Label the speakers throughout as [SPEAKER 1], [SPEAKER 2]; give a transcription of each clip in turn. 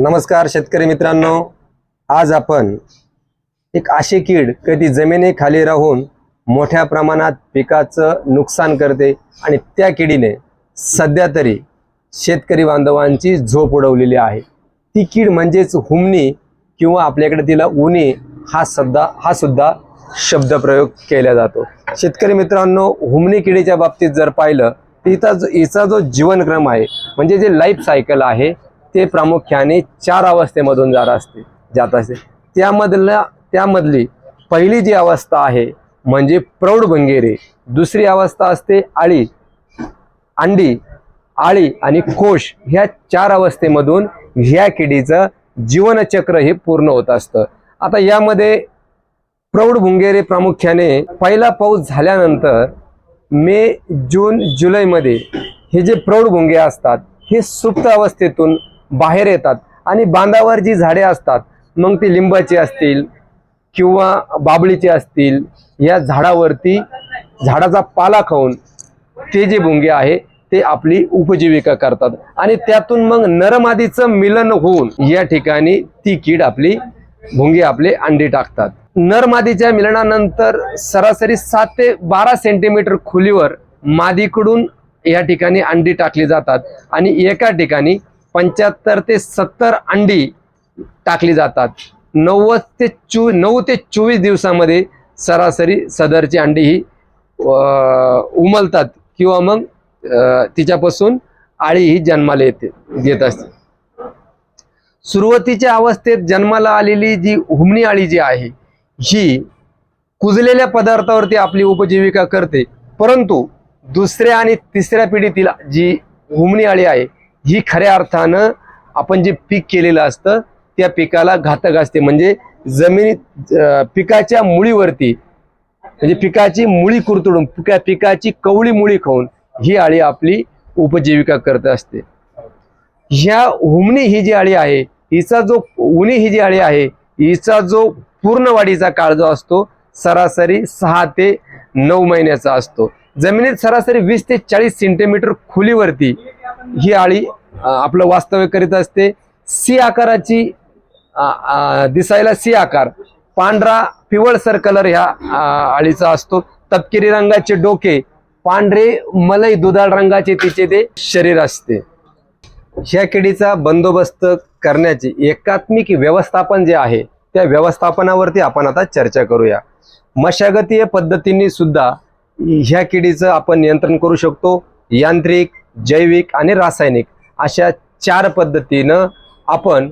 [SPEAKER 1] नमस्कार शेतकरी मित्रांनो. आज आपण एक अशी कीड कधी जमिनीखाली राहून मोठ्या प्रमाणात पिकाचं नुकसान करते आणि त्या किडीने सध्या तरी शेतकरी बांधवांची झोप उडवलेली आहे. ती कीड म्हणजेच हुमणी किंवा आपल्याकडे तिला उनी हा सध्या हा सुद्धा शब्दप्रयोग केला जातो. शेतकरी मित्रांनो हुमणी किडीच्या बाबतीत जर पाहिलं तर जो हिचा जो जीवनक्रम आहे म्हणजे जे लाईफ सायकल आहे ते प्रामुख्याने चार अवस्थेमधून जात असते जात असते. त्यामधल्या त्यामधली पहिली जी अवस्था आहे म्हणजे प्रौढ भंगेरे. दुसरी अवस्था असते आळी अंडी आळी आणि कोश ह्या चार अवस्थेमधून ह्या किडीचं जीवनचक्र हे पूर्ण होत असतं. आता यामध्ये प्रौढ भुंगेरे प्रामुख्याने पहिला पाऊस झाल्यानंतर मे जून जुलैमध्ये हे जे प्रौढ भुंगे असतात हे सुप्त अवस्थेतून बाहेर येतात आणि बांधावर जी झाडे असतात मग ती लिंबाची असतील किंवा बाबळीची असतील या झाडावरती झाडाचा पाला खाऊन ते जे भुंगे आहे ते आपली उपजीविका करतात. आणि त्यातून मग नरमादीचं मिलन होऊन या ठिकाणी ती कीड आपली भुंगे आपले अंडी टाकतात. नरमादीच्या मिलनानंतर सरासरी सात ते बारा सेंटीमीटर खोलीवर मादीकडून या ठिकाणी अंडी टाकली जातात आणि एका ठिकाणी पंच्याहत्तर ते सत्तर अंडी टाकली जातात. नव्वद ते चो नऊ ते चोवीस दिवसामध्ये सरासरी सदरची अंडी ही अं, उमलतात किंवा मग अं, तिच्यापासून आळी ही जन्माला येते येत असते. सुरुवातीच्या अवस्थेत जन्माला आलेली जी हुमणी आळी जी आहे ही कुजलेल्या पदार्थावरती आपली उपजीविका करते. परंतु दुसऱ्या आणि तिसऱ्या पिढीतील जी हुमणी आळी आहे ही खऱ्या अर्थानं आपण जे पीक केलेलं असतं त्या पिकाला घातक असते. म्हणजे जमिनीत पिकाच्या मुळीवरती म्हणजे पिकाची मुळी कुरतडून पिका पिकाची कवळी मुळी खाऊन ही आळी आपली उपजीविका करत असते. ह्या हुमणी ही जी आळी आहे हिचा जो उनी ही जी आळी आहे हिचा जो पूर्ण वाढीचा काळ जो असतो सरासरी सहा ते नऊ महिन्याचा असतो. जमिनीत सरासरी वीस ते चाळीस सेंटीमीटर खोलीवरती ही आळी आपलं वास्तव्य करीत असते. सी आकाराची दिसायला सी आकार. पांढरा पिवळसर कलर ह्या आळीचा असतो. तपकिरी रंगाचे डोके पांढरे मलई दुधाळ रंगाचे तिचे ते शरीर असते. ह्या किडीचा बंदोबस्त करण्याची एकात्मिक व्यवस्थापन जे आहे त्या व्यवस्थापनावरती आपण आता चर्चा करूया. मशागतीय पद्धतीने सुद्धा ह्या किडीचं आपण नियंत्रण करू शकतो. यांत्रिक जैविक आणि रासायनिक अशा चार पद्धतीनं आपण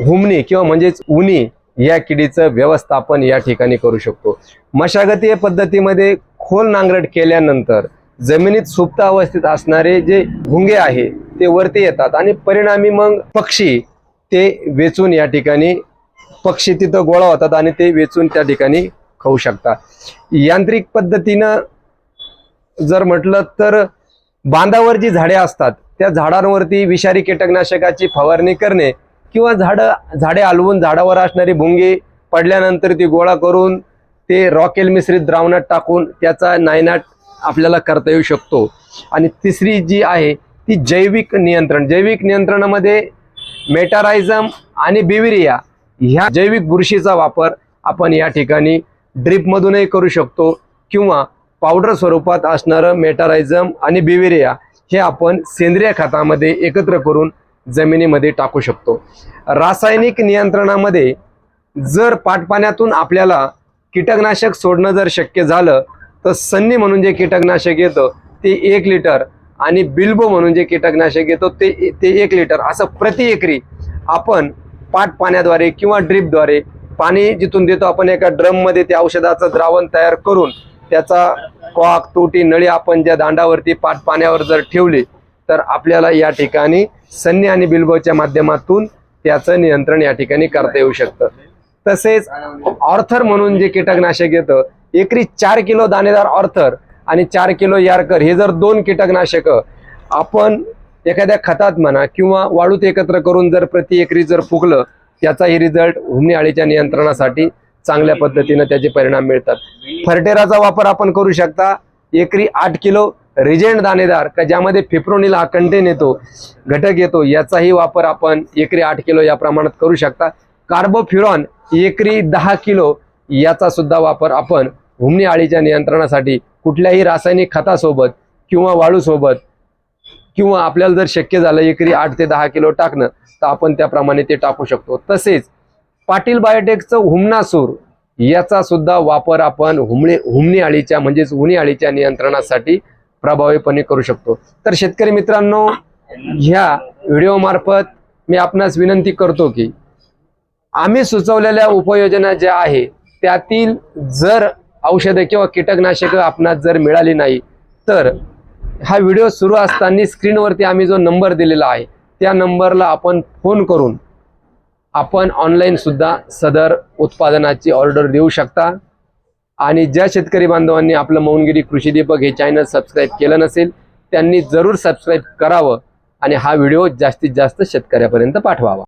[SPEAKER 1] हुमणी किंवा म्हणजेच उनी या किडीचं व्यवस्थापन या ठिकाणी करू शकतो. मशागतीय पद्धतीमध्ये खोल नांगरट केल्यानंतर जमिनीत सुप्त अवस्थेत असणारे जे भुंगे आहे ते वरती येतात आणि परिणामी मग पक्षी ते वेचून या ठिकाणी पक्षी तिथं गोळा होतात आणि ते वेचून त्या ठिकाणी खाऊ शकतात. यांत्रिक पद्धतीनं जर म्हटलं तर बांधावर जी झाडे असतात त्या झाडांवरती विषारी कीटकनाशकाची फवारणी करणे किंवा झाडं झाडे हलवून झाडावर असणारी भुंगी पडल्यानंतर ती गोळा करून ते रॉकेल मिश्रित द्रावणात टाकून त्याचा नायनाट आपल्याला करता येऊ शकतो. आणि तिसरी जी आहे ती जैविक नियंत्रण. जैविक नियंत्रणामध्ये मेटारायझम आणि बिविरिया ह्या जैविक बुरशीचा वापर आपण या ठिकाणी ड्रिपमधूनही करू शकतो किंवा पावडर स्वरूपात असणारं मेटारायझम आणि बिवेरिया हे आपण सेंद्रिय खतामध्ये एकत्र करून जमिनीमध्ये टाकू शकतो. रासायनिक नियंत्रणामध्ये जर पाटपाण्यातून आपल्याला कीटकनाशक सोडणं जर शक्य झालं तर सन्नी म्हणून जे कीटकनाशक येतं ते एक लिटर आणि बिल्बो म्हणून जे कीटकनाशक येतं ते ते एक लिटर. असं प्रति एकरी आपण पाट पाण्याद्वारे किंवा ड्रीपद्वारे पाणी जिथून देतो आपण एका ड्रममध्ये ते औषधाचं द्रावण तयार करून त्याचा कॉक तोटी नळी आपण ज्या दांडावरती पाट पाण्यावर जर ठेवली तर आपल्याला या ठिकाणी सन्नी आणि बिल्बोच्या माध्यमातून त्याचं नियंत्रण या ठिकाणी करता येऊ शकतं. तसेच ऑर्थर म्हणून जे कीटकनाशक येतं एकरी चार किलो दाणेदार ऑर्थर आणि चार किलो यारकर हे जर दोन कीटकनाशक आपण एखाद्या खतात म्हणा किंवा वाळूत एकत्र करून जर प्रति एकरी जर फुकलं त्याचाही रिझल्ट हुमणी अळीच्या नियंत्रणासाठी चांगल्या पद्धतीनं त्याचे परिणाम मिळतात. फर्टेराचा वापर आपण करू शकता. एकरी आठ किलो रिजेंट दाणेदार का ज्यामध्ये फिप्रोनिल हा कंटेन येतो घटक येतो याचाही वापर आपण एकरी आठ किलो या प्रमाणात करू शकता. कार्बोफ्युरॉन एकरी दहा किलो याचा सुद्धा वापर आपण हुमणी आळीच्या नियंत्रणासाठी कुठल्याही रासायनिक खतासोबत किंवा वाळूसोबत किंवा आपल्याला जर शक्य झालं एकरी आठ ते दहा किलो टाकणं तर आपण त्याप्रमाणे ते टाकू शकतो. तसेच पाटील बायोटेकचं हुमनासूर याचा सुद्धा वापर आपण हुमणे हुमणी आळीच्या म्हणजेच उन्ही आळीच्या नियंत्रणासाठी प्रभावीपणे करू शकतो. तर शेतकरी मित्रांनो ह्या व्हिडिओमार्फत मी आपणास विनंती करतो की आम्ही सुचवलेल्या उपाययोजना ज्या आहे त्यातील जर औषधं किंवा कीटकनाशकं आपणास जर मिळाली नाही तर हा व्हिडिओ सुरू असताना स्क्रीनवरती आम्ही जो नंबर दिलेला आहे त्या नंबरला आपण फोन करून आपण ऑनलाईनसुद्धा सदर उत्पादनाची ऑर्डर देऊ शकता. आणि ज्या शेतकरी बांधवांनी आपलं मौनगिरी कृषी दीपक हे चॅनल सबस्क्राईब केलं नसेल त्यांनी जरूर सबस्क्राईब करावं आणि हा व्हिडिओ जास्तीत जास्त शेतकऱ्यापर्यंत पाठवावा.